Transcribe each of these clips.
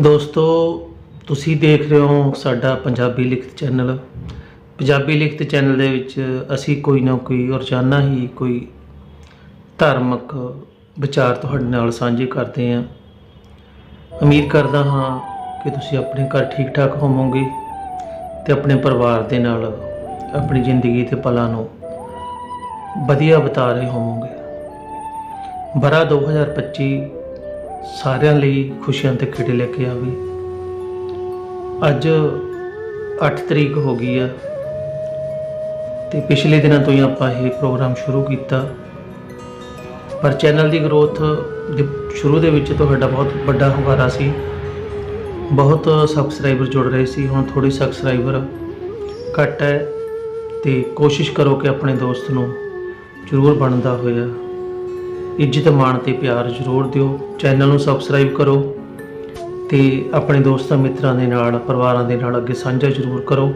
ਦੋਸਤੋ, ਤੁਸੀਂ ਦੇਖ ਰਹੇ ਹੋ ਸਾਡਾ ਪੰਜਾਬੀ ਲਿਖਤ ਚੈਨਲ। ਪੰਜਾਬੀ ਲਿਖਤ ਚੈਨਲ ਦੇ ਵਿੱਚ ਅਸੀਂ ਕੋਈ ਨਾ ਕੋਈ ਰੋਜ਼ਾਨਾ ਹੀ ਕੋਈ ਧਾਰਮਿਕ ਵਿਚਾਰ ਤੁਹਾਡੇ ਨਾਲ ਸਾਂਝੇ ਕਰਦੇ ਹਾਂ। ਉਮੀਦ ਕਰਦਾ ਹਾਂ ਕਿ ਤੁਸੀਂ ਆਪਣੇ ਘਰ ਠੀਕ ਠਾਕ ਹੋਵੋਗੇ ਤੇ ਆਪਣੇ ਪਰਿਵਾਰ ਦੇ ਨਾਲ ਆਪਣੀ ਜ਼ਿੰਦਗੀ ਤੇ ਪਲਾਂ ਨੂੰ ਵਧੀਆ ਬਿਤਾ ਰਹੇ ਹੋਵੋਗੇ। ਬਰਾ 2025 ਸਾਰਿਆਂ ਲਈ ਖੁਸ਼ੀਆਂ ਤੇ ਖੇੜੇ ਲੈ ਕੇ ਆਵੇ। ਅੱਜ 8 ਤਰੀਕ ਹੋ ਗਈ ਆ ਤੇ ਪਿਛਲੇ ਦਿਨਾਂ ਤੋਂ ਹੀ ਆਪਾਂ ਇਹ ਪ੍ਰੋਗਰਾਮ ਸ਼ੁਰੂ ਕੀਤਾ। ਪਰ ਚੈਨਲ ਦੀ ਗਰੋਥ ਦੇ ਸ਼ੁਰੂ ਦੇ ਵਿੱਚ ਤੁਹਾਡਾ ਬਹੁਤ ਵੱਡਾ ਹੁੰਗਾਰਾ ਸੀ। ਬਹੁਤ ਸਬਸਕ੍ਰਾਈਬਰ ਜੁੜ ਰਹੇ ਸੀ, ਹੁਣ ਥੋੜੀ ਸਬਸਕ੍ਰਾਈਬਰ ਘੱਟ ਹੈ ਤੇ ਕੋਸ਼ਿਸ਼ ਕਰੋ ਕਿ ਆਪਣੇ ਦੋਸਤ ਨੂੰ ਜ਼ਰੂਰ ਬਣਦਾ ਹੋਇਆ ਇੱਜ਼ਤ ਮਾਣ ਤੇ ਪਿਆਰ ਜ਼ਰੂਰ ਦਿਓ। ਚੈਨਲ ਨੂੰ ਸਬਸਕ੍ਰਾਈਬ ਕਰੋ ਤੇ ਆਪਣੇ ਦੋਸਤਾਂ ਮਿੱਤਰਾਂ ਦੇ ਨਾਲ, ਪਰਿਵਾਰਾਂ ਦੇ ਨਾਲ ਅੱਗੇ ਸਾਂਝਾ ਜ਼ਰੂਰ ਕਰੋ।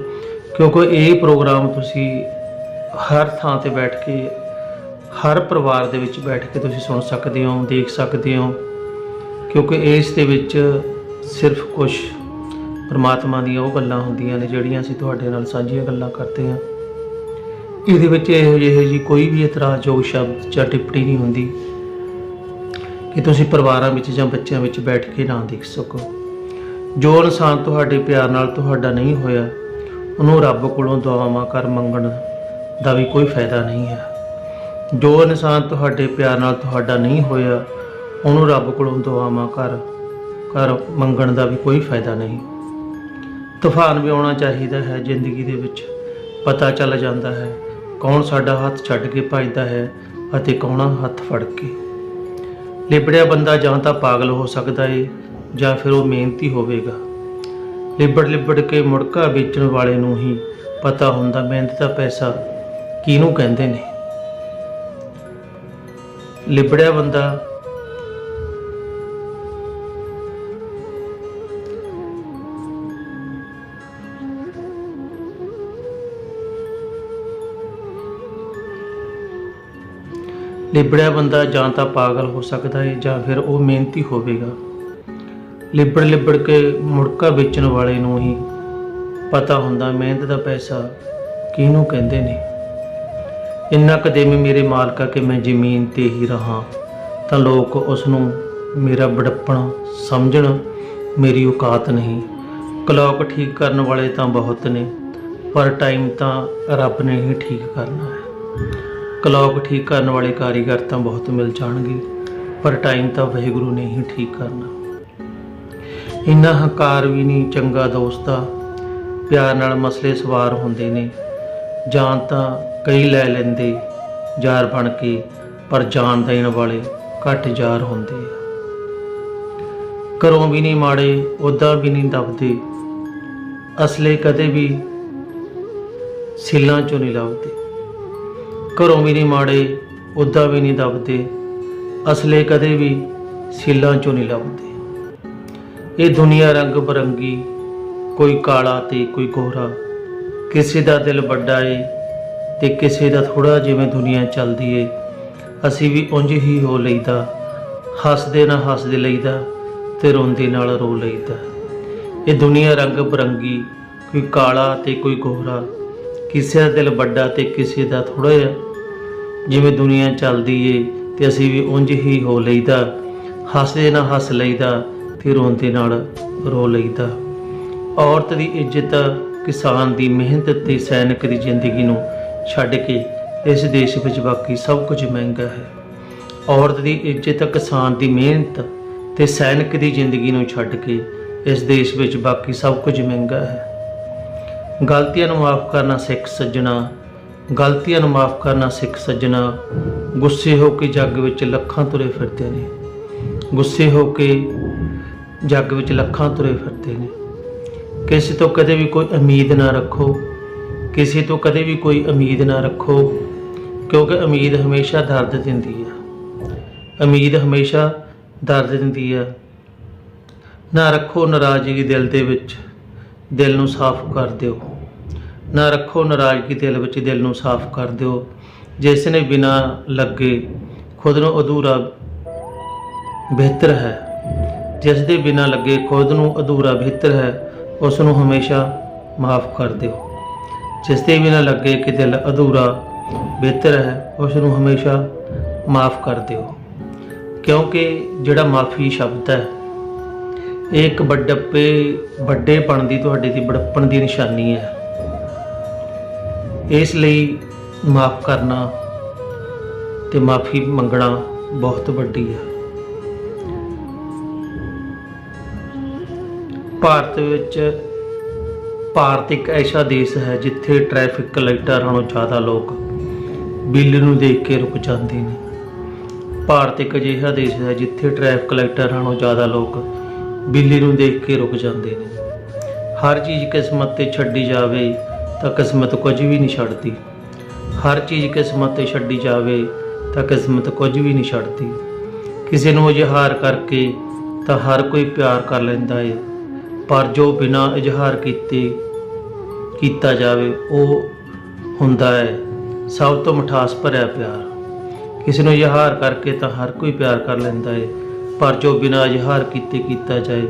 ਕਿਉਂਕਿ ਇਹ ਪ੍ਰੋਗਰਾਮ ਤੁਸੀਂ ਹਰ ਥਾਂ ਤੇ ਬੈਠ ਕੇ, ਹਰ ਪਰਿਵਾਰ ਦੇ ਵਿੱਚ ਬੈਠ ਕੇ ਤੁਸੀਂ ਸੁਣ ਸਕਦੇ ਹੋ, ਦੇਖ ਸਕਦੇ ਹੋ। ਕਿਉਂਕਿ ਇਸ ਦੇ ਵਿੱਚ ਸਿਰਫ ਕੁਝ ਪਰਮਾਤਮਾ ਦੀਆਂ ਉਹ ਗੱਲਾਂ ਹੁੰਦੀਆਂ ਨੇ ਜਿਹੜੀਆਂ ਅਸੀਂ ਤੁਹਾਡੇ ਨਾਲ ਸਾਂਝੀਆਂ ਗੱਲਾਂ ਕਰਦੇ ਹਾਂ। ਇਹਦੇ ਵਿੱਚ ਇਹੋ ਜਿਹੇ ਜੀ ਕੋਈ ਵੀ ਇਤਰਾਜ਼ਯੋਗ ਸ਼ਬਦ ਜਾਂ ਟਿੱਪਣੀ ਨਹੀਂ ਹੁੰਦੀ। ਕਿ ਤੁਸੀਂ ਪਰਿਵਾਰਾਂ ਵਿੱਚ ਜਾਂ ਬੱਚਿਆਂ ਵਿੱਚ ਬੈਠ ਕੇ ਨਾ ਦੇਖ ਸਕੋ। ਜੋ ਇਨਸਾਨ ਤੁਹਾਡੇ ਪਿਆਰ ਨਾਲ ਤੁਹਾਡਾ ਨਹੀਂ ਹੋਇਆ, ਉਹਨੂੰ ਰੱਬ ਕੋਲੋਂ ਦੁਆਵਾਂ ਕਰ ਮੰਗਣ ਦਾ ਵੀ ਕੋਈ ਫਾਇਦਾ ਨਹੀਂ ਹੈ। ਜੋ ਇਨਸਾਨ ਤੁਹਾਡੇ ਪਿਆਰ ਨਾਲ ਤੁਹਾਡਾ ਨਹੀਂ ਹੋਇਆ, ਉਹਨੂੰ ਰੱਬ ਕੋਲੋਂ ਦੁਆਵਾਂ ਕਰ ਕਰ ਮੰਗਣ ਦਾ ਵੀ ਕੋਈ ਫਾਇਦਾ ਨਹੀਂ। ਤੂਫਾਨ ਵੀ ਆਉਣਾ ਚਾਹੀਦਾ ਹੈ ਜ਼ਿੰਦਗੀ ਦੇ ਵਿੱਚ। ਪਤਾ ਚੱਲ ਜਾਂਦਾ ਹੈ ਕੌਣ ਸਾਡਾ ਹੱਥ ਛੱਡ ਕੇ ਭੱਜਦਾ ਹੈ ਅਤੇ ਕੌਣ ਹੱਥ ਫੜ ਕੇ। ਲਿਬੜਿਆ ਬੰਦਾ ਜਾਂ ਤਾਂ ਪਾਗਲ ਹੋ ਸਕਦਾ ਏ, ਜਾਂ ਫਿਰ ਉਹ ਮਿਹਨਤੀ ਹੋਵੇਗਾ। ਲਿਬੜ ਲਿਬੜ ਕੇ ਮੁੜਕਾ ਵੇਚਣ ਵਾਲੇ ਨੂੰ ਹੀ ਪਤਾ ਹੁੰਦਾ ਮਿਹਨਤ ਦਾ ਪੈਸਾ ਕਿਹਨੂੰ ਕਹਿੰਦੇ ਨੇ। ਲਿਬੜਿਆ ਬੰਦਾ ਲਿਬੜਿਆ ਬੰਦਾ ਜਾਂ ਤਾਂ ਪਾਗਲ ਹੋ ਸਕਦਾ ਹੈ ਜਾਂ ਫਿਰ ਉਹ ਮਿਹਨਤੀ ਹੋਵੇਗਾ। ਲਿਬੜ ਲਿਬੜ ਕੇ ਮੁੜਕਾ ਵੇਚਣ ਵਾਲੇ ਨੂੰ ਹੀ ਪਤਾ ਹੁੰਦਾ ਮਿਹਨਤ ਦਾ ਪੈਸਾ ਕਿਹਨੂੰ ਕਹਿੰਦੇ ਨੇ। ਇੰਨਾ ਕਦੇਮੀ ਮੇਰੇ ਮਾਲਕਾ ਕਿ ਮੈਂ ਜ਼ਮੀਨ ਤੇ ਹੀ ਰਹਾ, ਤਾਂ ਲੋਕ ਉਸ ਨੂੰ ਮੇਰਾ ਬੜਪਣ ਸਮਝਣ ਮੇਰੀ ਔਕਾਤ ਨਹੀਂ। ਕਲੌਕ ਠੀਕ ਕਰਨ ਵਾਲੇ ਤਾਂ ਬਹੁਤ ਨੇ, ਪਰ ਟਾਈਮ ਤਾਂ ਰੱਬ ਨੇ ਹੀ ਠੀਕ ਕਰਨਾ ਹੈ। ਕਲੌਕ ਠੀਕ ਕਰਨ ਵਾਲੇ ਕਾਰੀਗਰ ਤਾਂ ਬਹੁਤ ਮਿਲ ਜਾਣਗੇ, ਪਰ ਟਾਈਮ ਤਾਂ ਵਾਹਿਗੁਰੂ ਨੇ ਹੀ ਠੀਕ ਕਰਨਾ। ਇੰਨਾ ਹੰਕਾਰ ਵੀ ਨਹੀਂ ਚੰਗਾ ਦੋਸਤ ਆ ਪਿਆਰ ਨਾਲ ਮਸਲੇ ਸਵਾਰ ਹੁੰਦੇ ਨੇ। ਜਾਨ ਤਾਂ ਕਈ ਲੈ ਲੈਂਦੇ, ਯਾਰ ਬਣ ਕੇ, ਪਰ ਜਾਨ ਦੇਣ ਵਾਲੇ ਘੱਟ ਯਾਰ ਹੁੰਦੇ ਆ। ਘਰੋਂ ਵੀ ਨਹੀਂ ਮਾੜੇ ਉਦਾਂ ਵੀ ਨਹੀਂ ਦਬਦੇ। ਅਸਲੇ ਕਦੇ ਵੀ ਸਿੱਲਾਂ ਚੋਂ ਨਹੀਂ ਲੱਭਦੇ। ਘਰੋਂ ਵੀ ਨਹੀਂ ਮਾੜੇ, ਉਦਾਂ ਵੀ ਨਹੀਂ ਦਬਦੇ, ਅਸਲੇ ਕਦੇ ਵੀ ਸੀਲਾਂ ਚੋਂ ਨਹੀਂ ਲੱਭਦੇ। ਇਹ ਦੁਨੀਆ ਰੰਗ ਬਰੰਗੀ, ਕੋਈ ਕਾਲਾ ਤੇ ਕੋਈ ਗੋਰਾ, ਕਿਸੇ ਦਾ ਦਿਲ ਵੱਡਾ ਏ ਤੇ ਕਿਸੇ ਦਾ ਥੋੜਾ ਜਿਵੇਂ ਦੁਨੀਆ ਚੱਲਦੀ ਏ। ਅਸੀਂ ਵੀ ਉਂਝ ਹੀ ਹੋ ਲਈਦਾ, ਹੱਸਦੇ ਨਾ ਹੱਸਦੇ ਲਈਦਾ ਤੇ ਰੋਂਦੇ ਨਾਲ ਰੋ ਲਈਦਾ। ਇਹ ਦੁਨੀਆ ਰੰਗ ਬਰੰਗੀ, ਕੋਈ ਕਾਲਾ ਤੇ ਕੋਈ ਗੋਰਾ ਕਿਸੇ ਦਾ ਦਿਲ ਵੱਡਾ ਤੇ ਕਿਸੇ ਦਾ ਥੋੜਾ ਜਿਹਾ। ਜਿਵੇਂ ਦੁਨੀਆ ਚੱਲਦੀ ਏ ਤੇ ਅਸੀਂ ਵੀ ਉਂਝ ਹੀ ਹੋ ਲਈਦਾ। ਹੱਸਦੇ ਨਾਲ ਹੱਸ ਲਈਦਾ ਤੇ ਰੋਂਦੇ ਨਾਲ ਰੋ ਲਈਦਾ। ਔਰਤ ਦੀ ਇੱਜ਼ਤ ਕਿਸਾਨ ਦੀ ਮਿਹਨਤ ਤੇ ਸੈਨਿਕ ਦੀ ਜ਼ਿੰਦਗੀ ਨੂੰ ਛੱਡ ਕੇ ਇਸ ਦੇਸ਼ ਵਿੱਚ ਬਾਕੀ ਸਭ ਕੁਝ ਮਹਿੰਗਾ ਹੈ। ਔਰਤ ਦੀ ਇੱਜ਼ਤ ਕਿਸਾਨ ਦੀ ਮਿਹਨਤ ਤੇ ਸੈਨਿਕ ਦੀ ਜ਼ਿੰਦਗੀ ਨੂੰ ਛੱਡ ਕੇ ਇਸ ਦੇਸ਼ ਵਿੱਚ ਬਾਕੀ ਸਭ ਕੁਝ ਮਹਿੰਗਾ ਹੈ। ਗਲਤੀਆਂ ਨੂੰ ਮਾਫ ਕਰਨਾ ਸਿੱਖ ਸੱਜਣਾ, ਗਲਤੀਆਂ ਨੂੰ ਮਾਫ ਕਰਨਾ ਸਿੱਖ ਸੱਜਣਾ, ਗੁੱਸੇ ਹੋ ਕੇ ਜੱਗ ਵਿੱਚ ਲੱਖਾਂ ਤੁਰੇ ਫਿਰਦੇ ਨੇ। ਗੁੱਸੇ ਹੋ ਕੇ ਜੱਗ ਵਿੱਚ ਲੱਖਾਂ ਤੁਰੇ ਫਿਰਦੇ ਨੇ। ਕਿਸੇ ਤੋਂ ਕਦੇ ਵੀ ਕੋਈ ਉਮੀਦ ਨਾ ਰੱਖੋ, ਕਿਸੇ ਤੋਂ ਕਦੇ ਵੀ ਕੋਈ ਉਮੀਦ ਨਾ ਰੱਖੋ, ਕਿਉਂਕਿ ਉਮੀਦ ਹਮੇਸ਼ਾ ਦਰਦ ਦਿੰਦੀ ਆ। ਉਮੀਦ ਹਮੇਸ਼ਾ ਦਰਦ ਦਿੰਦੀ ਆ। ਨਾ ਰੱਖੋ ਨਾਰਾਜ਼ਗੀ ਦਿਲ ਦੇ ਵਿੱਚ। ਦਿਲ ਨੂੰ ਸਾਫ਼ ਕਰ ਦਿਓ। ਨਾ ਰੱਖੋ ਨਾਰਾਜ਼ਗੀ ਦਿਲ ਵਿੱਚ, ਦਿਲ ਨੂੰ ਸਾਫ਼ ਕਰ ਦਿਓ। ਜਿਸ ਨੇ ਬਿਨਾ ਲੱਗੇ ਖੁਦ ਨੂੰ ਅਧੂਰਾ ਬਿਹਤਰ ਹੈ। ਜਿਸ ਦੇ ਬਿਨਾਂ ਲੱਗੇ ਖੁਦ ਨੂੰ ਅਧੂਰਾ ਬਿਹਤਰ ਹੈ ਉਸ ਨੂੰ ਹਮੇਸ਼ਾ ਮਾਫ ਕਰ ਦਿਓ। ਜਿਸ ਦੇ ਬਿਨਾਂ ਲੱਗੇ ਕਿ ਦਿਲ ਅਧੂਰਾ ਬਿਹਤਰ ਹੈ ਉਸ ਨੂੰ ਹਮੇਸ਼ਾ ਮਾਫ ਕਰ ਦਿਓ। ਕਿਉਂਕਿ ਜਿਹੜਾ ਮਾਫੀ ਸ਼ਬਦ ਹੈ ਇਹ ਇੱਕ ਵੱਡਪੇ, ਵੱਡੇਪਣ ਦੀ ਤੁਹਾਡੇ ਦੀ ਬੜੱਪਣ ਦੀ ਨਿਸ਼ਾਨੀ ਹੈ। ਇਸ ਲਈ ਮਾਫ ਕਰਨਾ ਤੇ ਮਾਫੀ ਮੰਗਣਾ ਬਹੁਤ ਵੱਡੀ ਹੈ। ਭਾਰਤ ਵਿੱਚ ਭਾਰਤ ਇੱਕ ਐਸਾ ਦੇਸ਼ ਹੈ ਜਿੱਥੇ ਟ੍ਰੈਫਿਕ ਲਾਈਟਾਂ ਨਾਲੋਂ ਜ਼ਿਆਦਾ ਲੋਕ ਬਿੱਲ ਨੂੰ ਦੇਖ ਕੇ ਰੁਕ ਜਾਂਦੇ ਨੇ। ਭਾਰਤ ਇੱਕ ਅਜਿਹਾ ਦੇਸ਼ ਹੈ ਜਿੱਥੇ ਟ੍ਰੈਫਿਕ ਲਾਈਟਾਂ ਨਾਲੋਂ ਜ਼ਿਆਦਾ ਲੋਕ ਬਿੱਲੀ ਨੂੰ ਦੇਖ ਕੇ ਰੁਕ ਜਾਂਦੇ ਨੇ। ਹਰ ਚੀਜ਼ ਕਿਸਮਤ ਤੇ ਛੱਡੀ ਜਾਵੇ ਤਾਂ ਕਿਸਮਤ ਕੁਝ ਵੀ ਨਹੀਂ ਛੱਡਦੀ। ਹਰ ਚੀਜ਼ ਕਿਸਮਤ ਤੇ ਛੱਡੀ ਜਾਵੇ ਤਾਂ ਕਿਸਮਤ ਕੁਝ ਵੀ ਨਹੀਂ ਛੱਡਦੀ। ਕਿਸੇ ਨੂੰ ਇਜ਼ਹਾਰ ਕਰਕੇ ਤਾਂ ਹਰ ਕੋਈ ਪਿਆਰ ਕਰ ਲੈਂਦਾ ਏ। ਪਰ ਜੋ ਬਿਨਾਂ ਇਜ਼ਹਾਰ ਕੀਤੇ ਕੀਤਾ ਜਾਵੇ, ਉਹ ਹੁੰਦਾ ਹੈ ਸਭ ਤੋਂ ਮਿਠਾਸ ਭਰਿਆ ਪਿਆਰ। ਕਿਸੇ ਨੂੰ ਇਜ਼ਹਾਰ ਕਰਕੇ ਤਾਂ ਹਰ ਕੋਈ ਪਿਆਰ ਕਰ ਲੈਂਦਾ ਏ। ਪਰ ਜੋ ਬਿਨਾਂ ਇਜ਼ਹਾਰ ਕੀਤੇ ਕੀਤਾ ਜਾਏ,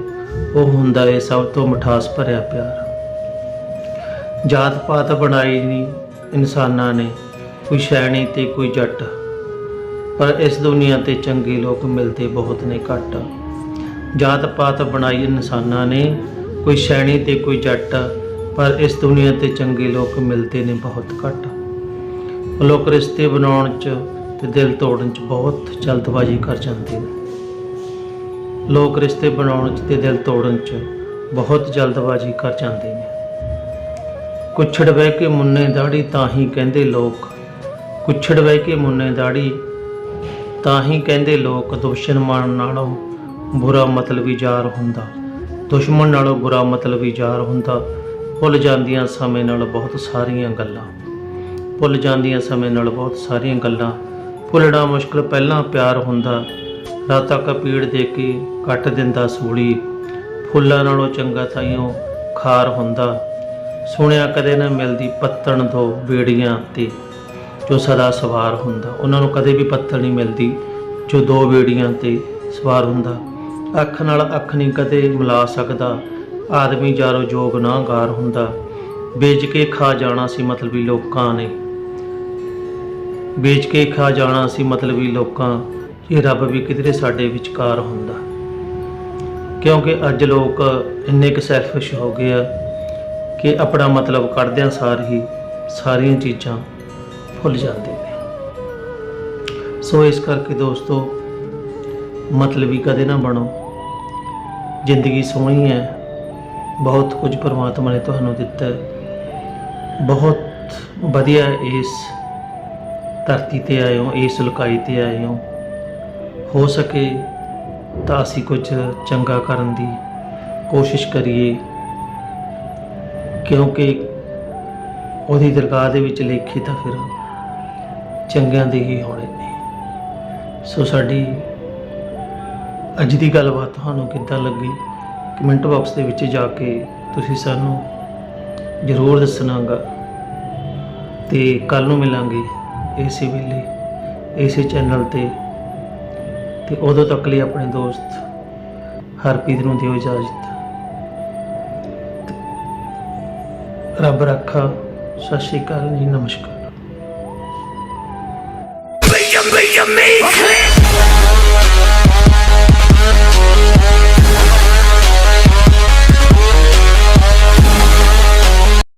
ਉਹ ਹੁੰਦਾ ਏ ਸਭ ਤੋਂ ਮਿਠਾਸ ਭਰਿਆ ਪਿਆਰ। ਜਾਤ ਪਾਤ ਬਣਾਈ ਨਹੀਂ ਇਨਸਾਨਾਂ ਨੇ, ਕੋਈ ਸ਼ੈਣੀ ਤੇ ਕੋਈ ਜੱਟ। ਪਰ ਇਸ ਦੁਨੀਆ ਤੇ ਚੰਗੇ ਲੋਕ ਮਿਲਦੇ ਬਹੁਤ ਨੇ ਘੱਟ। ਜਾਤ ਪਾਤ ਬਣਾਈ ਇਨਸਾਨਾਂ ਨੇ, ਕੋਈ ਸ਼ੈਣੀ ਤੇ ਕੋਈ ਜੱਟ। ਪਰ ਇਸ ਦੁਨੀਆ ਤੇ ਚੰਗੇ ਲੋਕ ਮਿਲਦੇ ਨੇ ਬਹੁਤ ਘੱਟ। ਲੋਕ ਰਿਸ਼ਤੇ ਬਣਾਉਣ 'ਚ ਤੇ ਦਿਲ ਤੋੜਨ 'ਚ ਬਹੁਤ ਜਲਦਬਾਜ਼ੀ ਕਰ ਜਾਂਦੇ ਨੇ। ਲੋਕ ਰਿਸ਼ਤੇ ਬਣਾਉਣ 'ਚ ਤੇ ਦਿਲ ਤੋੜਨ 'ਚ ਬਹੁਤ ਜਲਦਬਾਜ਼ੀ ਕਰ ਜਾਂਦੇ ਨੇ। ਕੁਛੜ ਬਹਿ ਕੇ ਮੁੰਨੇ ਦਾੜੀ ਤਾਂ ਹੀ ਕਹਿੰਦੇ ਲੋਕ, ਕੁਛੜ ਬਹਿ ਕੇ ਮੁੰਨੇ ਦਾੜੀ ਤਾਂ ਹੀ ਕਹਿੰਦੇ ਲੋਕ, ਦੁਸ਼ਮਣ ਨਾਲੋਂ ਬੁਰਾ ਮਤਲਬੀ ਯਾਰ ਹੁੰਦਾ। ਦੁਸ਼ਮਣ ਨਾਲੋਂ ਬੁਰਾ ਮਤਲਬੀ ਯਾਰ ਹੁੰਦਾ। ਭੁੱਲ ਜਾਂਦੀਆਂ ਸਮੇਂ ਨਾਲ ਬਹੁਤ ਸਾਰੀਆਂ ਗੱਲਾਂ। ਭੁੱਲ ਜਾਂਦੀਆਂ ਸਮੇਂ ਨਾਲ ਬਹੁਤ ਸਾਰੀਆਂ ਗੱਲਾਂ। ਭੁੱਲਣਾ ਮੁਸ਼ਕਲ ਪਹਿਲਾਂ ਪਿਆਰ ਹੁੰਦਾ। ਰਾਤਾਂ ਪੀੜ ਦੇ ਕੇ ਕੱਟ ਦਿੰਦਾ ਸੂਲੀ। ਫੁੱਲਾਂ ਨਾਲੋਂ ਚੰਗਾ ਤਾਈਓ ਖਾਰ ਹੁੰਦਾ। ਸੁਣਿਆ ਕਦੇ ਨਾ ਮਿਲਦੀ ਪੱਤਣ ਤੋਂ ਬੇੜੀਆਂ ਤੇ। ਜੋ ਸਦਾ ਸਵਾਰ ਹੁੰਦਾ। ਉਹਨਾਂ ਨੂੰ ਕਦੇ ਵੀ ਪੱਤਣ ਨਹੀਂ ਮਿਲਦੀ। ਜੋ ਦੋ ਬੇੜੀਆਂ ਤੇ ਸਵਾਰ ਹੁੰਦਾ। ਅੱਖ ਨਾਲ ਅੱਖ ਨਹੀਂ ਕਦੇ ਮਿਲਾ ਸਕਦਾ। ਆਦਮੀ ਜਾਰੋ ਜੋ ਗੁਨਾਹਗਾਰ ਹੁੰਦਾ। ਵੇਚ ਕੇ ਖਾ ਜਾਣਾ ਸੀ ਮਤਲਬੀ ਲੋਕਾਂ ਨੇ। ਵੇਚ ਕੇ ਖਾ ਜਾਣਾ ਸੀ ਮਤਲਬੀ ਲੋਕਾਂ ਕਿ ਰੱਬ ਵੀ ਕਿਧਰੇ ਸਾਡੇ ਵਿਚਕਾਰ ਹੁੰਦਾ। ਕਿਉਂਕਿ ਅੱਜ ਲੋਕ ਇੰਨੇ ਕੁ ਸੈਲਫਿਸ਼ ਹੋ ਗਏ ਆ ਕਿ ਆਪਣਾ ਮਤਲਬ ਕੱਢਦਿਆਂ ਸਾਰ ਹੀ ਸਾਰੀਆਂ ਚੀਜ਼ਾਂ ਭੁੱਲ ਜਾਂਦੇ ਨੇ। ਸੋ ਇਸ ਕਰਕੇ ਦੋਸਤੋ, ਮਤਲਬੀ ਕਦੇ ਨਾ ਬਣੋ। ਜ਼ਿੰਦਗੀ ਸੋਹਣੀ ਹੈ। ਬਹੁਤ ਕੁਝ ਪਰਮਾਤਮਾ ਨੇ ਤੁਹਾਨੂੰ ਦਿੱਤਾ ਹੈ। ਬਹੁਤ ਵਧੀਆ ਇਸ ਧਰਤੀ ਤੇ ਆਏ ਹੋ, ਇਸ ਲੁਕਾਈ ਤੇ ਆਏ ਹੋ। ਹੋ ਸਕੇ ਤਾਂ ਅਸੀਂ ਕੁਝ ਚੰਗਾ ਕਰਨ ਦੀ ਕੋਸ਼ਿਸ਼ ਕਰੀਏ। ਕਿਉਂਕਿ ਉਹਦੀ ਦਰਗਾਹ ਦੇ ਵਿੱਚ ਲੇਖੇ ਤਾਂ ਫਿਰ ਚੰਗਿਆਂ ਦੇ ਹੀ ਹੋਣੇ ਨੇ। ਸੋ ਸਾਡੀ ਅੱਜ ਦੀ ਗੱਲਬਾਤ ਤੁਹਾਨੂੰ ਕਿੱਦਾਂ ਲੱਗੀ? ਕਮੈਂਟ ਬਾਕਸ ਦੇ ਵਿੱਚ ਜਾ ਕੇ ਤੁਸੀਂ ਸਾਨੂੰ ਜ਼ਰੂਰ ਦੱਸਣਾਗਾ। ਤੇ ਕੱਲ ਨੂੰ ਮਿਲਾਂਗੇ ਇਸੇ ਵੇਲੇ, ਇਸੇ ਚੈਨਲ ਤੇ। ਤੇ ਉਦੋਂ ਤੱਕ ਲਈ ਆਪਣੇ ਦੋਸਤ ਹਰਪ੍ਰੀਤ ਨੂੰ ਦਿਓ ਇਜਾਜ਼ਤ। ਰੱਬ ਰੱਖਾ, ਸਤਿ ਸ਼੍ਰੀ ਅਕਾਲ ਜੀ, ਨਮਸਕਾਰ।